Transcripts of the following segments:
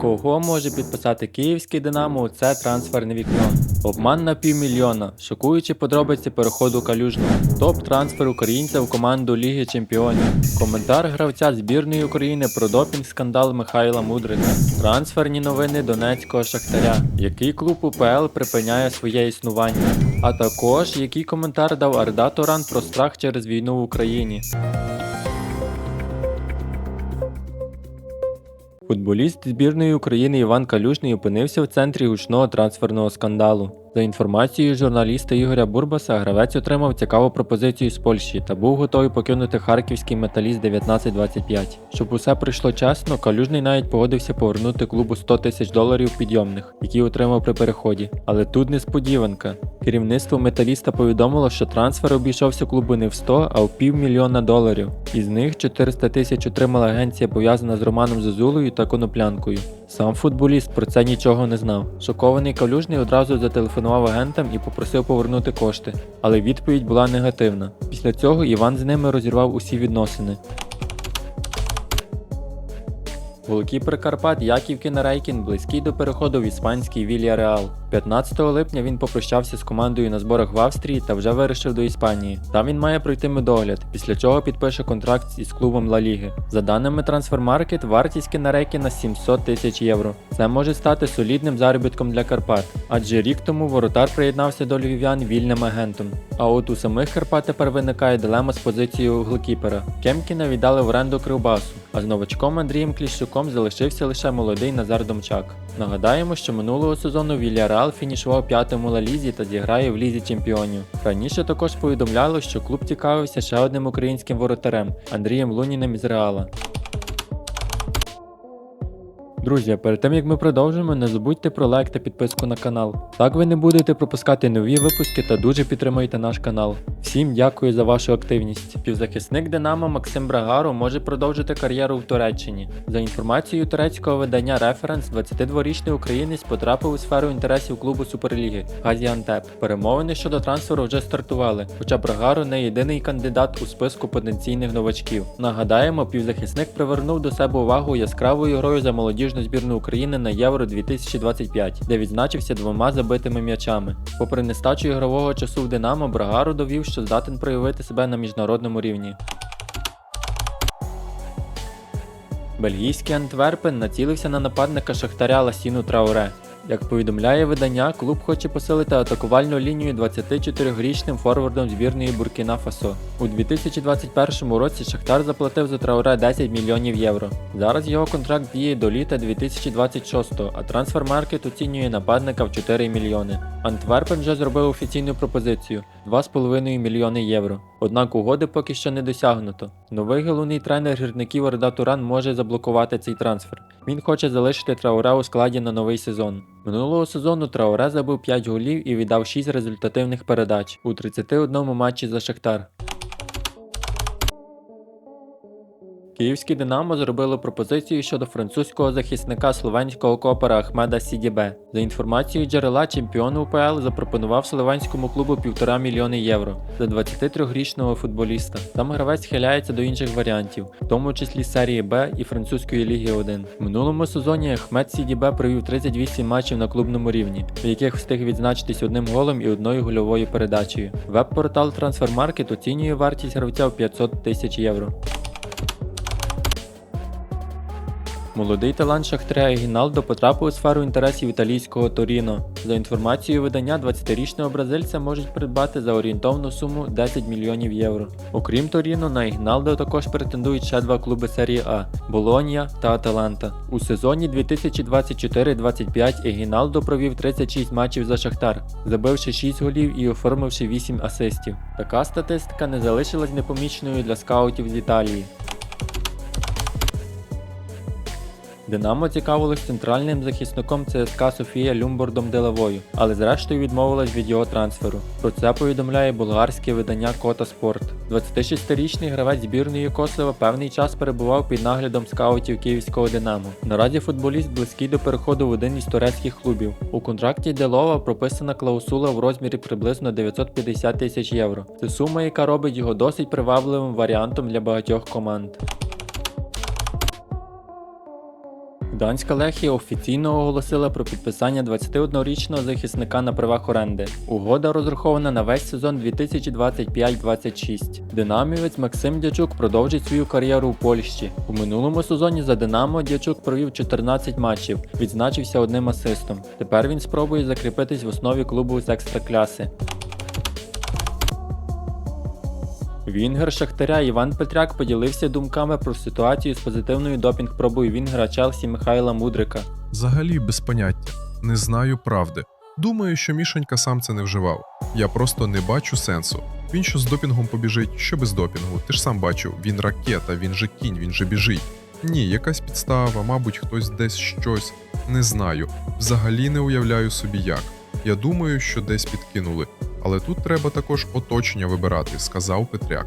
Кого може підписати київський Динамо у це трансферне вікно? Обман на півмільйона, шокуючі подробиці переходу калюжного, топ трансфер українця в команду Ліги Чемпіонів, коментар гравця збірної України про допінг скандал Михайла Мудрика, трансферні новини Донецького Шахтаря, який клуб УПЛ припиняє своє існування, а також який коментар дав Арда Туран про страх через війну в Україні. Футболіст збірної України Іван Калюжний опинився в центрі гучного трансферного скандалу. За інформацією журналіста Ігоря Бурбаса, гравець отримав цікаву пропозицію з Польщі та був готовий покинути харківський металіст 1925. Щоб усе пройшло чесно, Калюжний навіть погодився повернути клубу 100 тисяч доларів підйомних, які отримав при переході. Але тут несподіванка. Керівництво металіста повідомило, що трансфер обійшовся клубу не в 100, а в півмільйона доларів. Із них 400 тисяч отримала агенція пов'язана з Романом Зозулою та Коноплянкою. Сам футболіст про це нічого не знав. Шокований калюжний одразу зателефонував агентам і попросив повернути кошти, але відповідь була негативна. Після цього Іван з ними розірвав усі відносини. Голкіпер Карпат Яків Кінарейкін близький до переходу в іспанський Вілья Реал. 15 липня він попрощався з командою на зборах в Австрії та вже вирішив до Іспанії. Там він має пройти медогляд, після чого підпише контракт із клубом Ла Ліги. За даними Трансфермаркет, вартість Кінарейкіна 700 тисяч євро. Це може стати солідним заробітком для Карпат, адже рік тому воротар приєднався до львів'ян вільним агентом. А от у самих Карпат тепер виникає дилема з позицією голкіпера. Кемкіна віддали в оренду Кривбасу, а з новачком Андрієм Кліщуком залишився лише молодий Назар Домчак. Нагадаємо, що минулого сезону Вільяреал фінішував п'ятим у Ла Лізі та зіграє в Лізі Чемпіонів. Раніше також повідомляло, що клуб цікавився ще одним українським воротарем Андрієм Луніним із Реала. Друзі, перед тим як ми продовжимо, не забудьте про лайк та підписку на канал. Так ви не будете пропускати нові випуски та дуже підтримуєте наш канал. Всім дякую за вашу активність. Півзахисник Динамо Максим Брагаро може продовжити кар'єру в Туреччині. За інформацією турецького видання Референс, 22-річний українець потрапив у сферу інтересів клубу Суперліги Газіантеп. Перемовини щодо трансферу вже стартували, хоча Брагаро не єдиний кандидат у списку потенційних новачків. Нагадаємо, півзахисник привернув до себе увагу яскравою грою за молодіжну збірну України на Євро 2025, де відзначився двома забитими м'ячами. Попри нестачу ігрового часу в Динамо, Брагаро довів, що здатен проявити себе на міжнародному рівні. Бельгійський Антверпен націлився на нападника Шахтаря Ласіну Трауре. Як повідомляє видання, клуб хоче посилити атакувальну лінію 24-річним форвардом збірної Буркіна Фасо. У 2021 році Шахтар заплатив за Трауре 10 мільйонів євро. Зараз його контракт діє до літа 2026, а трансфермаркет оцінює нападника в 4 мільйони. Антверпен вже зробив офіційну пропозицію 2,5 мільйони євро. Однак угоди поки що не досягнуто. Новий головний тренер гірників Орда Туран може заблокувати цей трансфер. Він хоче залишити Трауре у складі на новий сезон. Минулого сезону Трауре забив 5 голів і віддав 6 результативних передач у 31 матчі за Шахтар. Київське Динамо зробило пропозицію щодо французького захисника словенського копера Ахмеда Сідібе. За інформацією джерела, чемпіон УПЛ запропонував словенському клубу півтора мільйони євро за 23-річного футболіста. Сам гравець схиляється до інших варіантів, в тому числі серії Б і французької ліги 1. В минулому сезоні Ахмед Сідібе провів 38 матчів на клубному рівні, в яких встиг відзначитись одним голом і одною гольовою передачею. Веб-портал Transfermarkt оцінює вартість гравця в 500 тисяч євро. Молодий талант Шахтаря Гіналдо потрапив у сферу інтересів італійського Торіно. За інформацією видання, 20-річного бразильця можуть придбати за орієнтовну суму 10 мільйонів євро. Окрім Торіно, на Ігналдо також претендують ще два клуби серії А Болонья та Аталанта. У сезоні 2024-25 Егіналдо провів 36 матчів за Шахтар, забивши 6 голів і оформивши 8 асистів. Така статистика не залишилась непоміченою для скаутів з Італії. Динамо цікавилось центральним захисником ЦСКА Софія Люмбордом Делавою, але зрештою відмовилась від його трансферу. Про це повідомляє болгарське видання Кота Спорт. 26-річний гравець збірної Косова певний час перебував під наглядом скаутів київського Динамо. Наразі футболіст близький до переходу в один із турецьких клубів. У контракті Делова прописана клаусула в розмірі приблизно 950 тисяч євро. Це сума, яка робить його досить привабливим варіантом для багатьох команд. Гданська Лехія офіційно оголосила про підписання 21-річного захисника на правах оренди. Угода розрахована на весь сезон 2025-26. Динамівець Максим Дячук продовжить свою кар'єру у Польщі. У минулому сезоні за Динамо Дячук провів 14 матчів, відзначився одним асистом. Тепер він спробує закріпитись в основі клубу з екстракляси. Вінгер Шахтаря Іван Петряк поділився думками про ситуацію з позитивною допінг-пробою Вінгера Челсі Михайла Мудрика. Взагалі без поняття. Не знаю правди. Думаю, що Мішенька сам це не вживав. Я просто не бачу сенсу. Він що з допінгом побіжить, що без допінгу. Ти ж сам бачив, він ракета, він же кінь, він же біжить. Ні, якась підстава, мабуть, хтось десь щось. Не знаю. Взагалі не уявляю собі як. Я думаю, що десь підкинули. Але тут треба також оточення вибирати, сказав Петряк.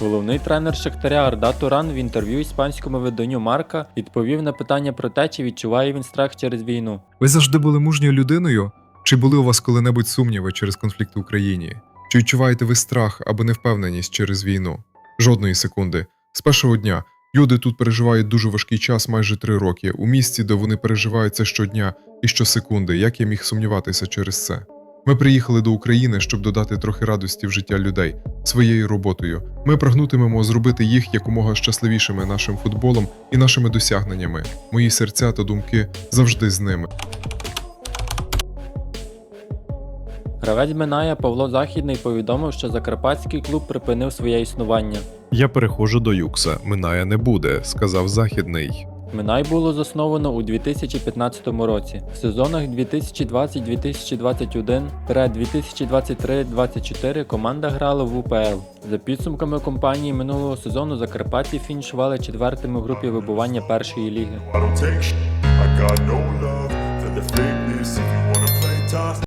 Головний тренер Шахтаря Арда Туран в інтерв'ю іспанському виданню Марка відповів на питання про те, чи відчуває він страх через війну. Ви завжди були мужньою людиною? Чи були у вас коли-небудь сумніви через конфлікт в Україні? Чи відчуваєте ви страх або невпевненість через війну? Жодної секунди. З першого дня люди тут переживають дуже важкий час майже три роки, у місті, де вони переживають це щодня і щосекунди. Як я міг сумніватися через це? Ми приїхали до України, щоб додати трохи радості в життя людей своєю роботою. Ми прагнутимемо зробити їх якомога щасливішими нашим футболом і нашими досягненнями. Мої серця та думки завжди з ними. Гравець Миная Павло Західний повідомив, що Закарпатський клуб припинив своє існування. Я переходжу до Юкса. Минає не буде, сказав Західний. Минай було засновано у 2015 році. В сезонах 2020-2021 2023-2024 команда грала в УПЛ. За підсумками компанії минулого сезону Закарпатті фінішували четвертими в групі вибування першої ліги.